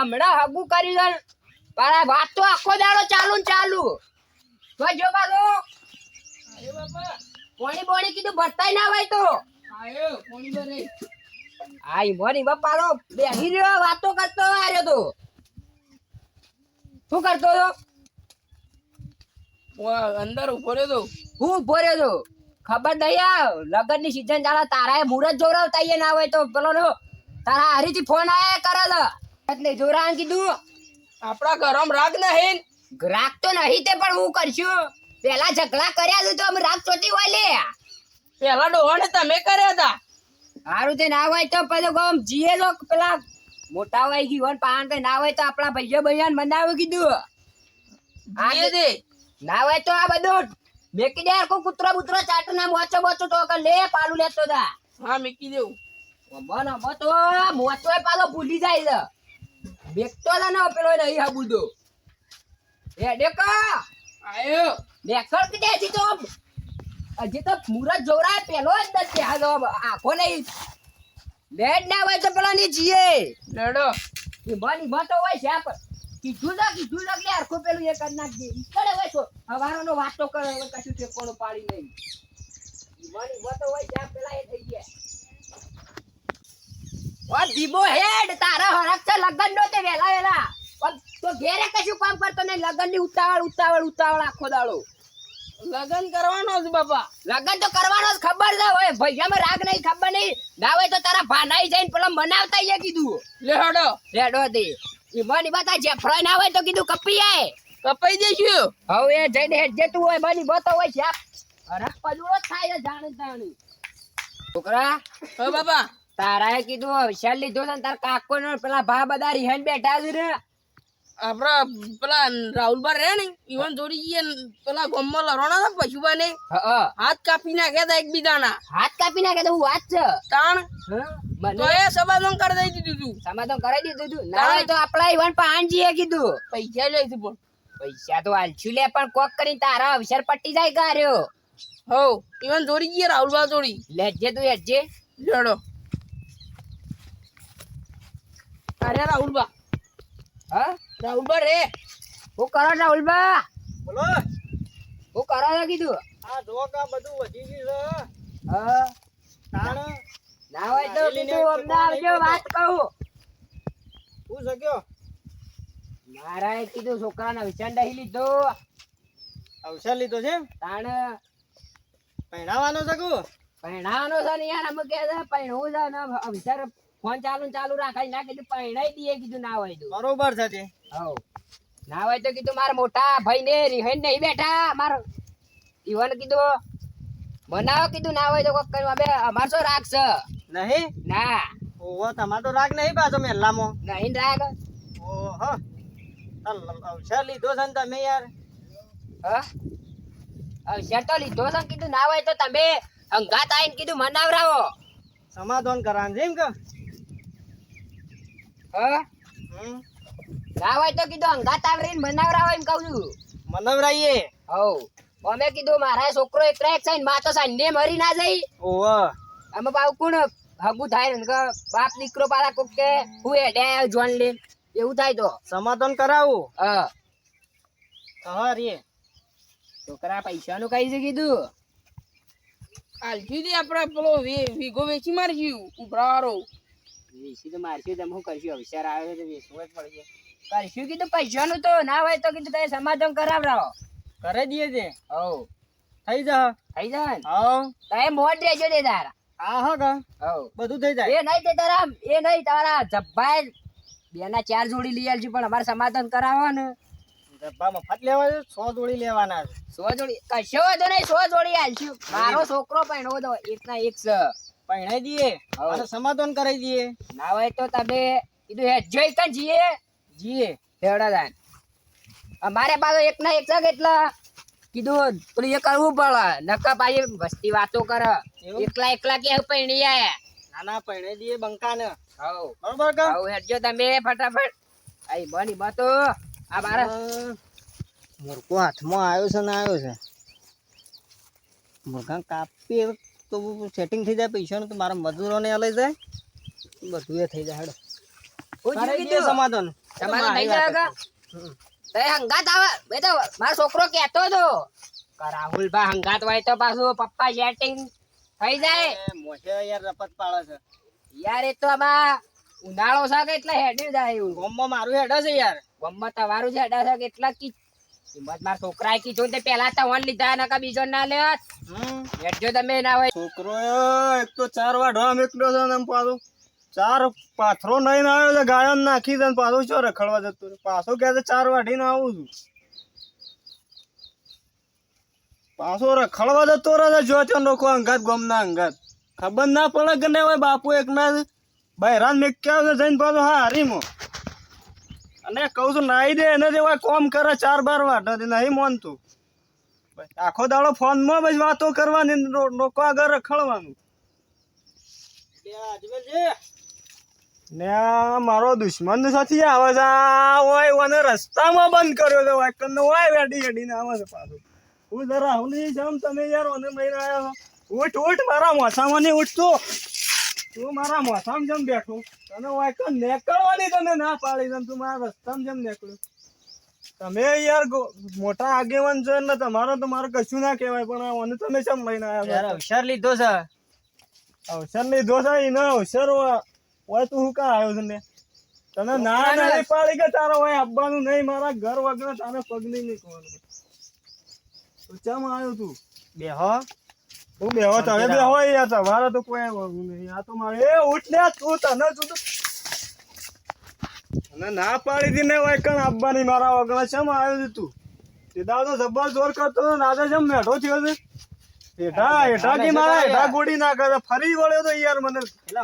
હમણાં હગું કરી દે પણ વાત તો આખો દાડો ચાલુ ને ચાલુ. તો જો આયો પોણી બોણી કીધું ભરતાય ના હોય તો. આયો કોણી બરે આઈ મોની બાપ પાલો બેહી રહ્યો વાતો કરતો આવ્યો તો. શું કરતો હતો? અંદર ઊભો રહ્યો તો. હું ઊભો રહ્યો તો? ખબર નહીં આ લગનની સીઝન ચાલે તારા મુરત જોરાવતા ઈ ના હોય તો. પેલો તારા હરીથી ફોન આયા કરે એટલે જોરાન કીધું આપણા ઘરમાં રાગ નહીં. રાગ તો નહીં તે પણ હું કરશું. પેલા ઝઘડા કર્યા છે તો અમે રાગ ચોટી હોય લે પેલા ડોહણ તમે કર્યા હતા? સારું તે ના હોય તો પછી ગમ જીએ તો પેલા મોટા હોય ગઈ વન પાન તે ના હોય તો આપણા ભાઈઓ ભાઈઓ મનાવું કીધું. જીએ દે. ના હોય તો આ બધું મેકી દે કો કૂતરો બુતરો ચાટ ના મોચો મોચો તો કે લે પાલું લેતો તા. હા મેકી દેવું. મને મતો મોચો પાલો ભૂલી જાય છે બેકતો જ ના પેલો નહીં હબુદો એ દેકા આયો. દેખર કે દે તો હજી તો મુરત જોરાય પેલો જ નથી. તો આખો નહીં. લેડ ના હોય તો પેલા ની જીએ. લડો. એ બની બતો હોય છે આપ કીધું ના કીધું ના એટલે આખો પેલું એ કરી નાખ દે. ઈકડે હોય તો હવારોનો વાતો કરે કશું ઠેકોણું પાડી નહીં. બની બતો હોય છે પેલા એ થઈ ગયા. ઓ દીબો હેડ તારા હરક છે લગન નો તે વેલા વેલા તો ઘેરે કશું કામ કરતો નહીં લગનની ઉતાવળ ઉતાવળ ઉતાવળ આખો દાડો. લગન કરવાનો જ બાપા. લગન તો કરવાનો જ ખબર છે હોય. ભૈયામાં રાગ નહીં ખબર નહીં. ના હોય તો તારા ભાનાઈ જઈને પેલા મનાવતા એ કીધું. લેડો રેડો દે. ઈ મની બતા જેફરાય ના હોય તો કીધું કપી આય. કપાઈ દેશું હવે એ જઈને હેડ જેતું હોય બની બતો હોય છે અરક પજુડો થાય જાણે જાણે છોકરા. હો બાપા. તારાએ કીધું હોશિયાર લીધો છે ને તાર કાકો નો પેલા ભા બધા રિહાન બેઠા છે ને આપડા પેલા રાહુલબા રે ને ઈવન જોડી ગઈએ પેલા ગોમમાં લડવાના હતા પશુબાને હા હાથ કાપી નાખ્યા હતા એકબીજાના. હાથ કાપી નાખ્યા તો હું વાત છે? તાણ? તો એ સમાધાન કરી દઈ દીધું તું. સમાધાન કરાવી દીધું તું? ના હોય તો આપડા ઈવન પાંજીએ કીધું. પૈસા લઈ પણ. પૈસા તો હાલશું લે પણ કોક કરીને તારા અવસર પટ્ટી જાય ગાર્યો. હો ઈવન જોડી ગઈએ રાહુલબા જોડી. લેજે તું હેજે. લડો. અરે રાહુલબા હા? રાહુલબા રે. હું કરો રાહુલબા બોલો. હું કરો છો કીધું? આ ધોકા બધું વધી ગયું છે. હા. તાણ. ના હોય તો કીધું અમને આવજો વાત કહું. હું શક્યો? મારાએ કીધું છોકરાને અવસાન નહીં લીધો. અવસર લીધો છે તાણ. પહેણાવાનો શકું પહેણાવાનો છે ને યાર અમે કહે છે પહેણવું છે ને ફોન ચાલુ ચાલુ રાખાય ના કીધું પહેણાઈ દઈએ કીધું ના હોય બરોબર તે. હવ. ના હોય તો કીધું મારા મોટા ભાઈ ને રિહાઈ નહીં બેઠા. મારો ઈવન કીધું બનાવો કીધું ના હોય તો કોક કરવા બે. અમાર શું રાગ છે? નહીં? ના. ઓહો તમાર તો રાગ નહીં પાછો મેલ્લામો નહીં રાગ? ઓહો. અવસર લીધો છે ને તમે યાર. હા? અવસર તો લીધો છે કીધું ના હોય તો તમે અંગાત આવીને કીધું મનાવરાવો. સમાધાન કરવાનું છે એમ કે? હા? ના હોય તો કીધું અંગાત આવરીને મનાવરાવો એમ કહું છું. મનવરાઈએ? હવ. અમે કીધું મારા છોકરો એક એક છે ને માં તો સાંજે મરી ના જઈ ઓહો. અમે પાછું કોણ હગુ થાય? ને બાપ દીકરો પાલા કોક કે હું હેડે જોન લે. એવું થાય તો. સમાધાન કરાવું? હા. હા રે છોકરા પૈસાનું કઈ છે કીધું? આલજી દે આપડે પેલો વી- વીઘો વેચી મારજી ઉભરાવાળો વેચી તો મારશું તમે શું કરશું? વિચાર આવે તો વેચવું જ પડશે. કરશું કીધું પૈસાનું તો ના હોય તો કીધું તમે સમાધાન કરાવડાવો કરે દઈએ છે હવ. થઈ જા. થઈ જા હવ. તમે મોડ રહેજો દે તારા. હા હા કા? હવ. બધું થઈ જાય. એ નહીં તે તારા એ નહીં તારા જબ્બાઈ બે ના ચાર જોડી લઈ આવજો પણ અમારે સમાધાન કરાવવા ને ડબ્બા મફત લેવા છે સો જોડી લેવાના છે. સો જોડી કશો વાંધો નહીં સો જોડી આલશું. મારો છોકરો પણ તો એક ના એક છે. પહેણાઈ દઈએ. અને સમાધાન કરાવી દઈએ. ના હોય તો તમે કીધું હે જઈ કન જીએ. જીએ. હેડા દાન. અમારે પાછો એક ના એક કે કીધું પેલું એ કરવું પડે. નકા પાછી વસ્તી વાતો કરે? એકલા એકલા કે પૈણી આયા? નાના પહેણાઈ દઈએ બંકાને. હવ બરોબર કા? હાઉ હેડજો તમે ફટાફટ. આઈ બની બતો. આ બાર મુર્ગો હાથમાં આવ્યો છે ને આવ્યો છે. મુર્ગા કાપી તો સેટિંગ થઈ જાય પૈસાનું તો મારા મજૂરોને લઈ જાય? બધું એ થઈ જાય હેડો? સમાધાન. જાય હંગાત આવે. તો મારો છોકરો કહેતો હતો. કે હંગાત હોય તો પાછું પપ્પા સેટિંગ થઈ જાય. મોઢે યાર રપત પાડે છે. યાર એ તો આમાં ઉનાળો છે કે એટલે હેડી જાય ગોમમાં મારું હેડે છે યાર. ગમત તમારું છે અઢાર છે. કે એટલા કિંમત મારા છોકરાએ કીધું તે પેલા તો વન લીધા નકા બીજો ના લેત હેડજો તમે ના હોય. છોકરો એક તો ચાર મેકલ્યો છે ને એમ ચાર પાથરો નહીં આવ્યો છે ગાયો નાખી દે પાછું રખડવા જતો પાછો કે છે ચાર વાઢીને આવું છું. પાછો રખડવા જતો રહે છે જો ત્યાં લોકો અંગાત ગમના અંગાત. ખબર ના પડે કે નહીં હોય બાપુ એક ના બહેરાન મેક્યા ક્યાં જઈને પાછો હા હરીમો. અને કહું છું નાઈ દે એને જેવા કોમ કરે ચાર બાર વાર. નહીં માનતું. આખો દાડો ફોનમાં પછી વાતો કરવાની ને લોકો આગળ રખડવાનું. ને મારો દુશ્મન સાથી આવે છે હોય ઓને રસ્તામાં બંધ કર્યો છે હોય કને હોય વેડી વેડીને આવે છે પાછું. હું જરા હું નહીં જામ તમે યાર અને મહિના આવ્યા છો. ઉઠ ઉઠ મારા મોસામાં નહીં ઉઠતો તું મારા મોસામ જેમ બેઠો તને હોય કન નીકળવાની તને ના પાડી તને તું મારા રસ્તામાં જેમ નીકળ્યો. તમે યાર મોટા આગેવાન છો ને તમારો તો મારું કશું ના કહેવાય પણ આ ઓને તમે કેમ લઈને આવ્યા યાર અવસર લીધો છે. અવસર લીધો છે એનો અવસર હોય તું હું કા આવ્યો છે ને? તને ના નહીં પાડી કે તારો હોય આવવાનું નહીં મારા ઘર વગર તારે પગ નહીં નીકળવાનું તું ચમ આવ્યો તું? બેહો હું બેહો તમે બેહો યાર તમારે તો કોઈ નહીં. આ તો મારે એ ઉઠ લે તું તને તું અને ના પાડી દીને ને હોય કણ આવવાની મારા વગર. છે આવ્યો છે તું? તે દાવ તો જબર જોર કરતો હતો નાદા છે મેઠો થયો છે? હેઠા હેઠા કે મારા હેઠા ગોડી ના કરે ફરી વળ્યો તો યાર મને.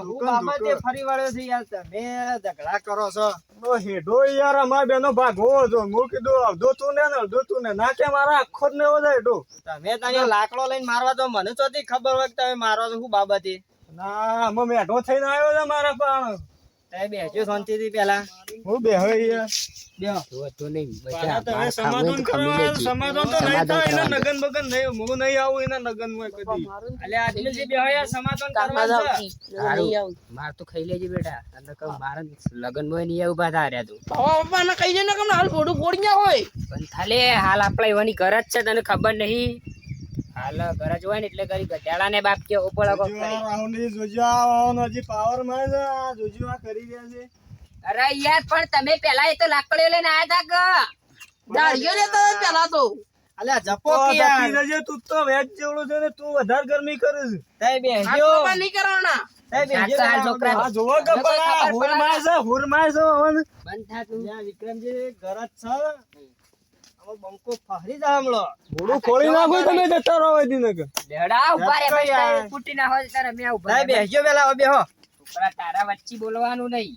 દુકાન દુકાન. ફરી વળ્યો છે યાર તમે ઝઘડા કરો છો. તો હેઠો યાર અમાર બેનો ભાગવો જો હું કીધું અડધો તું ને ને અડધો તું ને. ના કે મારા આખો જ ને એવો હેઠો તમે તને લાકડો લઈને મારવા તો મને ચોથી ખબર હોય કે તમે મારો છો શું બાબતે ના આમાં મેઢો થઈને આવ્યો છે મારા પણ. તમે બેસજો શાંતિથી પેલા હું બે હવે યાર તો નહીં. પાછા સમાધાન કરવા સમાધાન તો નહીં થાય એના નગન બગન નહીં હું નહીં આવું એના નગનમાં કદી. અલ્યા આદિલજી બેહો યાર સમાધાન કરવાનું છે માર તો ખાઈ લેજે બેટા. અને કહું મારા લગનમાં નહીં ઊભા થા રહ્યા તું. પપ્પાને કહી દે ને કે હાલ ફોડું ફોડી ગયા હોય. પણ થાલે હાલ આપડે એવાની ઘર જ છે તને ખબર નહીં. હાલ ઘરે જ ને એટલે કરી ગધેડા ને બાપ કે ઉપર કોક કરી. રાહુલની જોજો આવવાનો હજી પાવરમાં છે આ જોજો આ કરી ગયા છે. અરે યાર પણ તમે પેલા એ તો લાકડીઓ લઈને આયા તા કે? દાળિયો ને તો પેલા તો. અલ્યા જપો કે યાર જજે, તું તો વેજ જેવડો છે ને તું વધારે ગરમી કરે છે. નહીં કરવાના. તમે સાત સાલ છોકરા આ જોવો કે લોકો પણ હુરમાય છે હુરમાય છે હવે બંધ થા તું. વિક્રમજી ઘર જ છે? બંકો ફહરી જા ખોલી નાખો તમે જતા રહો અહીંથી ને લેડા ઊભા રે જતો બસ યાર. તારે ફૂટી ના તારે મેં ઊભા રે. બેસજો પેલા બેહો. છોકરા તારા વચ્ચે બોલવાનું નહીં.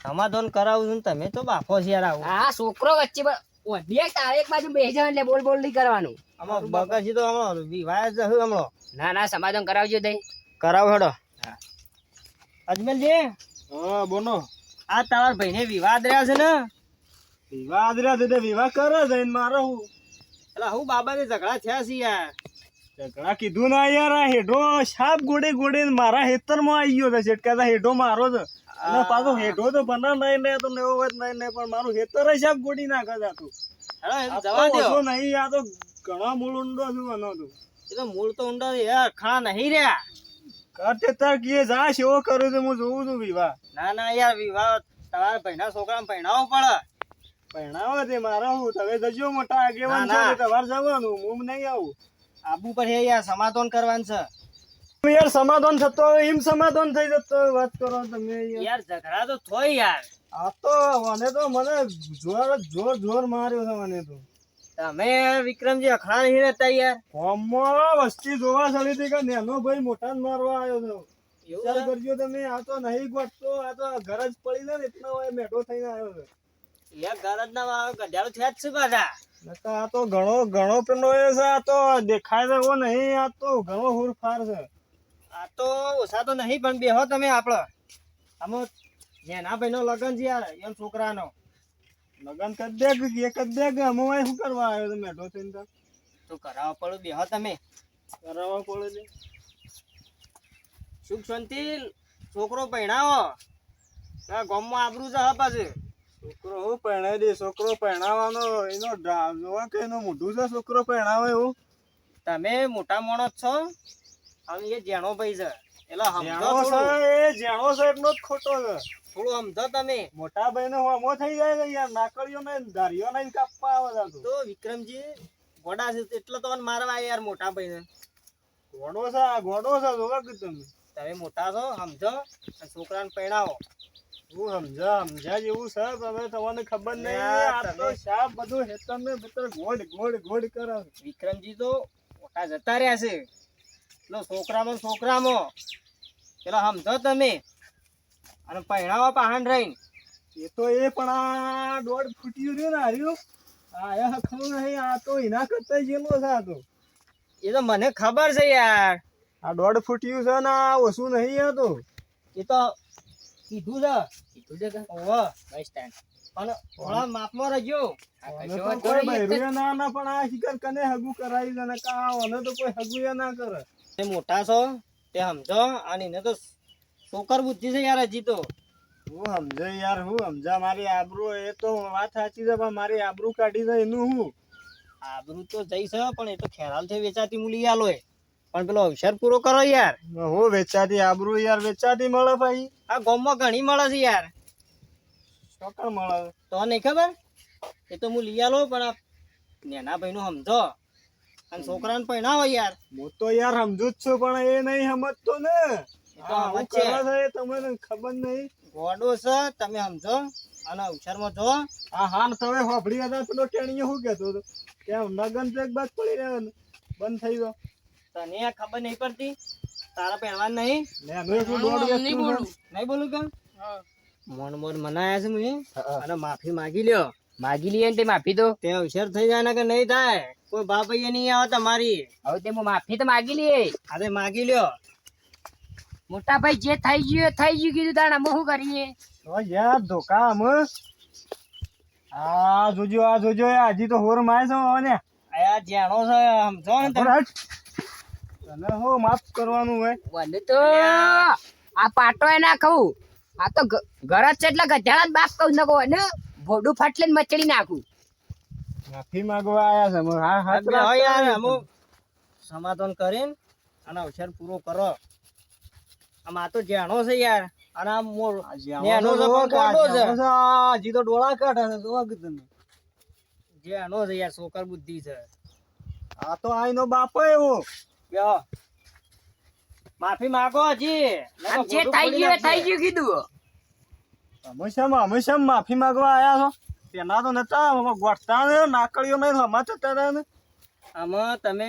સમાધાન કરાવું છું તમે તો બાફો છે યાર આવું. હા છોકરો વચ્ચે બોલ- ઓઢીએ તારે એક બાજુ એટલે બોલ બોલ નહીં કરવાનું. આમાં બગસી તો હમણો વિવાહ જ હમણો. ના ના સમાધાન કરાવજો દઈ. કરાવ હેડો. અજમલજી હા બોલો. આ તારા ભાઈને વિવાદ રહ્યા છે ને? વિવાહ આદર્યા છે વિવાહ કરે છે મારો હું. એટલે હું બાબાને ઝઘડા થયા છે યાર. ઝઘડા કીધું ના યાર આ હેઠો સાપ ગોડે ગોડે ને મારા ખેતરમાં આવી ગયો છે. છેટકા હેઠો મારો છે અને પાછો હેઠો તો બના નહીં ને તો નેવો વત નહીં ને પણ મારું ખેતર સાપ ગોડી નાખે છે આ તો. હેડો એમ આ તો જવા દો નહીં આ તો ઘણા મૂળ ઊંડો છું આનો તો. એ તો મૂળ તો ઊંડો યાર ખા નહીં રહ્યા. કરતે તાર કીએ જા શેવો કરું છું હું જોઉં છું વિવાહ. ના ના યાર વિવાહ તારા ભાઈના છોકરાને ભણાવો પડે. પહેણાવો તે મારા હું. તમે જજો મોટા આગેવાન છો તમારે જવાનું. હું નહીં આવું. આબુ પર હે યાર સમાધાન કરવાનું છે. યાર સમાધાન થતો એમ સમાધાન થઈ જતો વાત કરો તમે યાર. યાર ઝઘડા તો થોય યાર. આ તો મને તો મને જોર જોર જોર માર્યો છે મને તો. તમે વિક્રમજી અખડા નહીં રહેતા યાર. વસ્તી જોવા ચડી હતી કે નેનો ભાઈ મોટા મારવા આવ્યો છે એવું વિચાર કરજો તમે આ તો નહીં ગોઠતો આ તો ઘર જ પડી ને એટલા હોય મેઠો થઈને આવ્યો છે. યાર ઘર જ ના ગઢિયાળું થયા જ શું પાછા? આ તો ઘણો ઘણો પેલો એ છે આ તો દેખાય છે એવો નહીં આ તો ઘણો હુરફાર છે. આ તો ઓછા તો નહીં પણ બેહો તમે આપણો આમાં જેના ભાઈનો લગન છે યાર એમ છોકરાનો. લગન કરી દે એ કરી દે કે અમે શું કરવા આવ્યો મેઠો થઈને તો? તો કરાવવા પડો બેહો તમે. કરાવવા પડો છે સુખ શાંતિ છોકરો પહેણાવો ગામમાં આબરું છે હા પાછું. છોકરો હું પરણાવી દે? છોકરો પરણાવવાનો એનો જોવા કે એનું મોઢું છે છોકરો પહેણાવે એવું? તમે મોટા માણસ છો. અને એ જેણો ભાઈ છે. એટલે સમજો છે એ જેણો છે એટલો જ ખોટો છે. થોડું સમજો તમે. મોટા ભાઈ નો હોમો થઈ જાય છે યાર નાકળીઓ ને ધારીઓ ને કાપવા આવે તો. વિક્રમજી ગોડા છે એટલે તો મારવા યાર મોટા ભાઈ ને ઘોડો છે આ ઘોડો છે જોવા કે તમે? તમે મોટા છો સમજો અને છોકરાને પરણાવો હું સમજા સમજા જેવું સાહેબ હવે તમને ખબર નહીં આ તો તમે- બધું હેતર ને ભીતર ઘોડ ઘોડ ઘોડ કરે વિક્રમજી તો મોટા જતા રહ્યા છે. એટલે છોકરામાં છોકરામાં. પેલા સમજો તમે. અને પરણાવો પાહન રહીને. એ તો એ પણ આ દોઢ ફૂટ્યું રહ્યું ને હાર્યું આ એ નહીં આ તો એના કરતા જેલો છે આ તો. એ તો મને ખબર છે યાર. આ દોઢ ફૂટ્યું છે ને આ ઓછું નહીં હતું એ તો કીધું છે. કીધું છે કે? ઓહો. બસ સ્ટેન્ડ અને થોડા માપમાં રહેજો. ના ના પણ આ શિકાર કને હગુ કરાવી દે કા ઓને તો કોઈ હગુ એ ના કરે. તે મોટા છો તે સમજો અને એને તો છોકર બુદ્ધિ છે યાર હજી તો. હું સમજે યાર હું સમજા. મારી આબરૂ એ તો વાત સાચી છે પણ મારી આબરૂ કાઢી છે એનું હું? આબરૂ તો જઈ છે પણ એ તો ખેરાલ છે વેચાતી મૂલી આલો એ પણ પેલો અવસર પૂરો કરો યાર. હું વેચાતી આબરૂ યાર વેચાતી મળે ભાઈ. આ ગામમાં ઘણી મળે છે યાર. ચોકડ મળે? તો નહીં ખબર? એ તો હું લઈ આલો પણ આ નેના ભાઈ નું સમજો. અને છોકરાને પહેણાવો યાર. હું તો યાર સમજુ જ છું પણ એ નહીં સમજતો ને. તમને ખબર નહીં. ગોડો છે તમે સમજો. અને અવસરમાં જો. આ હાન તમે હોભળી હતા પેલો ટેણીએ શું કહેતો હતો? કે નગન તો એક બાદ પડી રહ્યો બંધ થઈ ગયો. તને આ ખબર નહીં પડતી? તારા પહેરવાનું નહીં? ને એનું એટલું દોઢ વ્યક્તિનું છે. નહીં બોલું કે? મોન મોન મનાયા છે મુએ અને માફી માગી લ્યો. માગી લઈએ તે માફી તો. તે હોશિયાર થઈ જાય ને કે નહીં થાય? કોઈ બાપ અહીંયા નહીં આવે તમારી. હવે તે હું માફી તો માગી લઈએ. અરે માગી લ્યો. મોટા ભાઈ જે થઈ ગયું થઈ ગયું કીધું તાણા અમે કરીએ? તો યાર ધોકા આમ આ જોજો આ જોજો હજી તો હોર માય છો ને. આયા જેણો છે સમજો ને તમે હટ. તને હું માફ કરવાનું હોય? મને તો આ પાટો એ ના કહું આ તો ઘર જ છે એટલે ગધેડા જ બાપ કહું નકો ને ભોડું ફાટલે ને મચડી નાખું. માફી માંગવા આયા છે હા હા હોય યાર અમુક સમાધાન કરીને અને અવસર પૂરો કરો. આમ તો જાણો છે યાર અને આ મોર નેનો છે પણ ગોડો છે. હજી તો ડોળા કાઢે છે જોવા કે તમે જેણો છે યાર છોકર બુદ્ધિ છે. આ તો આઈનો બાપ એવો. બેહો. માફી માગો હજી. જે થઈ ગયું એ થઈ ગયું કીધું. અમે શેમ અમે શેમ માફી માગવા આયા છો? પેલા તો નતા ગોઠતા ને નાકળીઓ નહીં હમા થતા હતા ને. આમાં તમે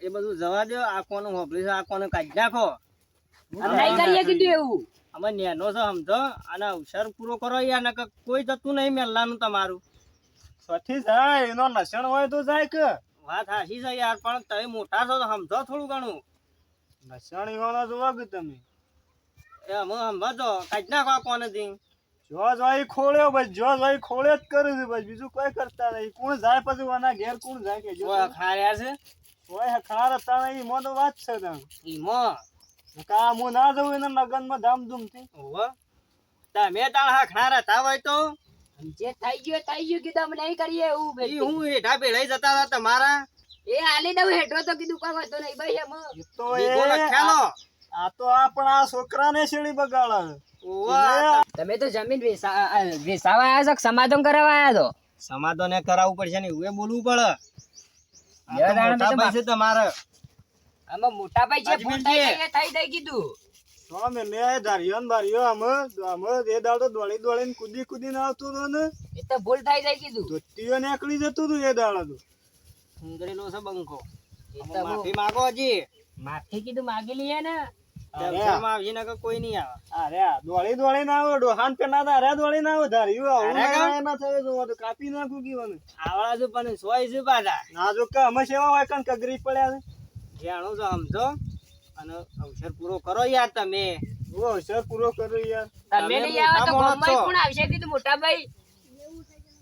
એ બધું જવા દો આ કોનું હોભળી છે આ કોનું કાઢી નાખો. અમે નહીં કરીએ કીધું એવું. અમે નેનો છે સમજો. અને અવસર પૂરો કરો યાર કોઈ જતું નહીં મેલ્લાનું તમારું. સઠી જાય એનો લસણ હોય તો જાય કે. વાત હાશી છે યાર પણ તમે મોટા છો તો સમજો થોડું ઘણું. લસણ ઈવાનો જોવા કે તમે? એ હું સમજો કાઢ નાખો કોને કોનેથી જો જોઈ ખોળ્યો ભાઈ જો જોઈ ખોળ્યો જ કરે છે ભાઈ બીજું કોઈ કરતા નહીં. કોણ જાય પછી આના ઘેર કોણ જાય કે જો? ખાર્યા છે? ઓય ખાર હતા નહીં મો તો વાત છે તને ઈમો? કા હું ના જવું એના લગનમાં ધામધૂમથી? હોવે. તમે તાળ ખાર હતા હોય તો? જે થઈ ગયો થઈ ગયો કીધું અમે નહીં કરીએ એવું ઈ હું હેઠા ભેળાઈ જતા હતા તમારા? એ હાલી દઉં હેઠો તો કીધું કોઈ વાંધો નહીં ભાઈ એમ. તો એ લખ્યાલો આ તો આપણા છોકરાને શેડી બગાડે. તમે તો જમીન વેસાવા આ વેચાવા આવ્યા છો સમાધાન કરાવવા આવ્યા છો? સમાધાને કરાવવું પડશે ને એવું બોલવું પડે. છે તમારે. આમાં મોટા ભાઈ જે હાજી ફોન બેનજી. થઈ એ થઈ કીધું. તો અમે ને ધાર્યો બાર્યો અમે અમે એ દાડો દોડી દોડીને કૂદી કૂદીને આવતું હતું ને. એ તો ભૂલ થઈ જાય કીધું. ધોતીઓ નીકળી જતું હતું એ દાડો તો. ઉંદરેલો છે બંકો. આમાં તો માફી માંગો હજી. માફી કીધું માગી લઈએ ને. અરે અવસરમાં આવીએ નકર કોઈ નહીં આવે. અરે આ દોડી ના આવે ડોહાન પેલા અરે દોડીને આવો ધાર્યું આવું ના ના જોવા તો કાપી નાખું કીવાનું. આવડા છે પણ સોય છે પાછા. ના જો કે અમે સેવા હોય કાન કગરી પડ્યા છે. જાણો છો સમજો અને અવસર પૂરો કરો યાર તમે. અવસર પૂરો કરો યાર. તમે નહીં આવો તો ગામમાં કોણ આવશે? કીધું મોટા ભાઈ.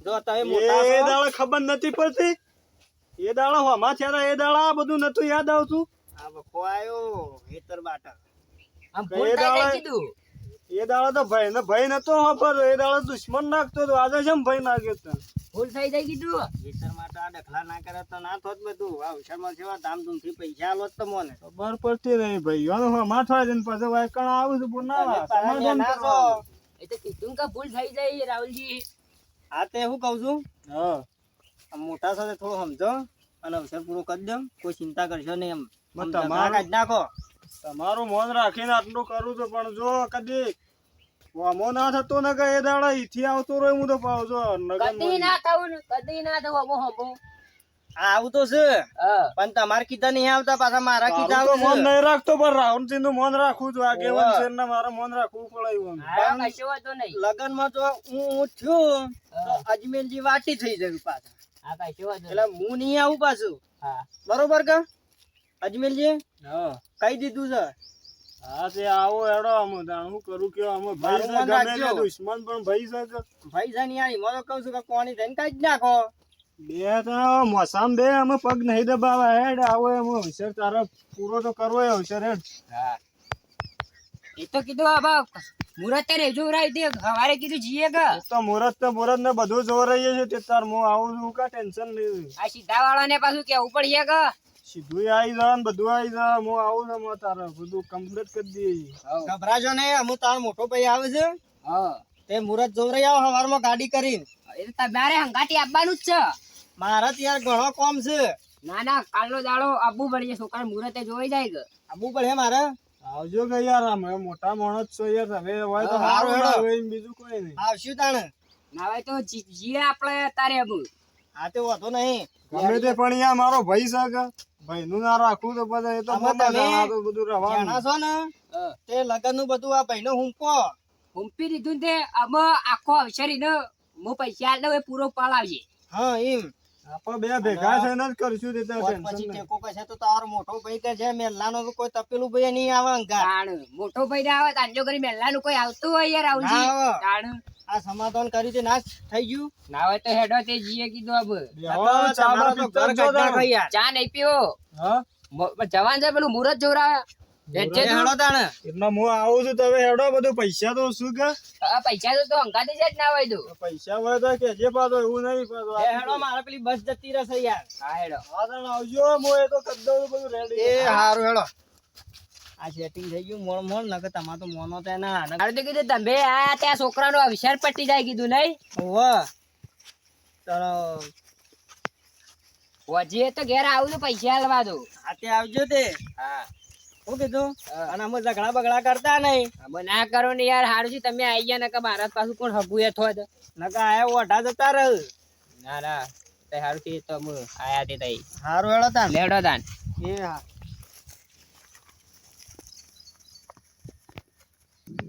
જો તમે મોટા એ દાળ દાડા ખબર નથી પડતી. એ દાડા હોમાં છે તા, એ દાડા આ બધું નતું યાદ આવતું. આ વખો આયો હેતર બાટા આમ દાડે? કીધું? એ દાડો તો ભાઈ ને ભાઈ નતો ખબર એ દાડો દુશ્મન નાખતો તો આજે જેમ ભાઈ નાખ્યો તો? ભૂલ થઈ જાય કીધું. વિચાર માટે આ ડખલા ના કરે તો ના થોત બધું. આ ઉછાળમાં જેવા ધામધૂમથી પૈસા આલો તો મને. ખબર પડતી નહીં ભાઈ. યો માથવા જઈને પાછો વાયકણ આવું છું તમે સમાધાન કરો એ તો કીધું કે ભૂલ થઈ જાય રાહુલજી. આ તે હું કહું છું? હા. મોટા સાથે થોડું સમજો અને અવસર પૂરો કરી દો. કોઈ ચિંતા કરશો નહીં એમ. નાખો. તમારું મન રાખીને આટલું કરું છું પણ જો કદી વામો ના થતો ને કે એ દાડા ઈથી આવતો રહ્યો હું તો પાવ જો કદી ના થવું કદી ના થવું હમો આ આવું તો છે પણ તમારે કીધા નહીં આવતા પાછા મારા કીધા આવે મન નહીં રાખતો પણ રાહુલસિંહનું મન રાખવું છું આ કેવન છે ને મારે મન રાખવું પડે નહીં. લગનમાં તો હું હું થયું તો અજમેરજી વાટી થઈ જયું પાછા. એટલે હું નહીં આવું પાછું. બરોબર કે? અજમેરજી? હા. કહી દીધું છે? હા તે આવો એડો અમે હું કરું કે અમે ભાઈ છે ગમે તે દુશ્મન પણ ભાઈ છે ભાઈ છે ને યાર એમાં કહું છું કે કોણી થઈને કાઢી નાખો. બે તો મોસામ બે અમે પગ નહીં દબાવા. હેડ આવો એમ. હોશિયાર તારો પૂરો તો કરવો એ હોશિયાર હેડ. હા. એ તો કીધું આ બાપ મુરત તે રેજો રાઈ દે. હવારે કીધું જીએ કે. તો મુરત તો મુરત ને બધું જોઈ રહીએ છે. તે તાર હું આવું છું કા ટેન્શન નહીં. આ સીધા વાળાને પાછું કેવું પડીએ કે સીધું આવી જા ને બધું આવી જા. હું આવું ને હું તારે બધું કમ્પ્લીટ કરી દઈએ ગભરાજો ને હું તારો મોટો ભાઈ આવે છે. હા. તે મુરત જોવરાઈ આવો સવારમાં ગાડી કરીને. એ તમારે હંગાટી આપવાનું જ છે. મારા ત્યાં ઘણો કોમ છે. ના ના કાલનો દાડો આપવું પડશે છોકરા મુરતે જોઈ જાય કે. આબુ પડે મારે? આવજો કે યાર અમે મોટા માણસ છો યાર. હવે હોય તો સારું હેડો. હોય એમ બીજું કોઈ નહીં. આવશું તાણે. ના હોય તો જીએ આપણે તારે આબુ. હા તો વાંધો નહીં. ગમે તે પણ યાર મારો ભાઈ છે કે. ભાઈ નું ના રાખવું તો બધા એ તો મને આ બધું રહેવાનું જાણા છો ને? તે લગનનું બધું આ ભાઈ નો હુંપો હુંપી દીધું ને તે અમે આખો અવસરીને હું પૈસા આલ પૂરો પાલાવજે હા એમ. આપણે બે ભેગા થઈને જ કરશું તે પછી ટેકો કશે તો તાર મોટો ભાઈ કે છે મેલ્લાનો તો કોઈ તપેલું ભાઈ નહીં આવે અંગાર. મોટો ભાઈ ના આવે તાંજો કરી મેલ્લાનું કોઈ આવતું હોય યાર આવજી ના તાણ. આ સમાધાન કરી તે નાશ થઈ ગયું. ના હોય તો હેડો તે જીએ કીધું અબ ચા નહીં પીવો. હા? જવાન છે પેલું મુરત જોવરાવે આવું છું તમે હેડો બધું પૈસા તો શું કે? પૈસા તો તો જ ના હોય તું. પૈસા હોય તો કેજે પાછો એવું નહીં પાછો. હેડો મારે પેલી બસ જતી રહેશે યાર. હા હેડો. હા આવજો હું એ તો કરી બધું રેડી એ હારું હેડો. આ સેટિંગ થઈ ગયું મોણ મોણ નકર તમારે તો મોનો તો ના તો કીધું તમે આ ત્યાં છોકરાનો અવસર પટી જાય કીધું નહીં? હોવે. તારો હોજીએ તો ઘેર આવું તો પૈસા આલવા દો આ આવજો તે. હા. શું કીધું અને અમે ઝઘડા બગડા કરતા નહીં. અમે ના કરો ને યાર હારું છે તમે આવી ગયા નકા મારા પાછું કોણ હગું એ થોત નકા આયા ઓઢા જતા રહે. ના ના તે હારું થી તો હું આયા તે તઈ. હારું હેડો તાન. લેડો તાન. એ હા.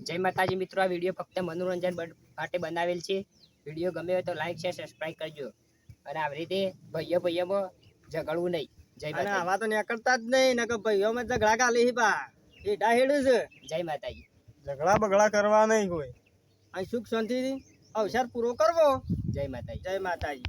જય માતાજી મિત્રો આ વીડિયો ફક્ત મનોરંજન માટે બનાવેલ છે. વીડિયો ગમે તો લાઈક શેર સબસ્ક્રાઈબ કરજો. અને આવી રીતે ભાઈઓ ભાઈઓમાં ઝઘડવું નહીં. જય અને માતાજી. આવા તો નીકળતા જ નહીં નકર ભાઈઓ મેં ઝઘડા કાલી બા. એડા હેડું છે. જય માતાજી. ઝઘડા બગડા કરવા નહીં કોઈ. અહીં સુખ શાંતિ અવસર પૂરો કરવો. જય માતાજી. જય માતાજી.